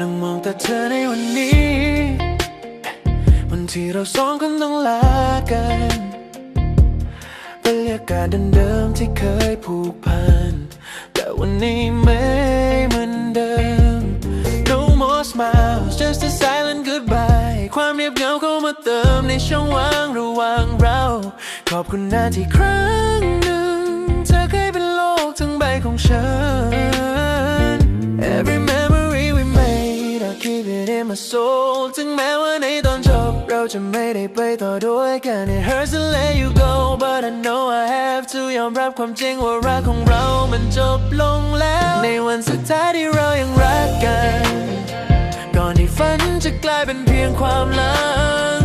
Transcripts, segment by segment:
นั่งมองแต่เธอในวันนี้ วันที่เราสองคนต้องลากันบรรยากาศเดิมๆที่เคยผูกพัน แต่วันนี้ไม่เหมือนเดิม No more smiles just a silent goodbye ความเงียบเหงาเข้ามาเติมในช่องว่างระหว่างเรา ขอบคุณนะที่ครั้งหนึ่ง เธอเคยเป็นโลกทั้งใบของฉัน Every my soul ถึงแม้ว่าในตอนจบเราจะไม่ได้ไปต่อด้วยกัน It hurts to let you go but I know I have to ยอมรับความจริงว่ารักของเรามันจบลงแล้ว ในวันสุดท้ายที่เรายังรักกัน ก่อนที่ฝันจะกลายเป็นเพียงความลัง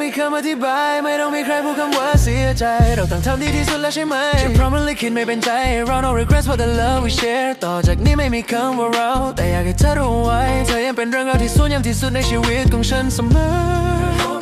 ม่ต้องมีคำอธิบาย ไม่ต้องมีใครพูดคำว่าเสียใจ เราต่างทำดีที่สุดแล้วใช่ไหมฉันพร้อมมันลิขิตไม่เป็นใจ เรา no regrets for the love we share ต่อจากนี้ไม่มีคำว่าเรา แต่อยากให้เธอรู้ไว้ เธอยังเป็นเรื่องราวที่สวยงามที่สุดในชีวิตของฉันเสมอ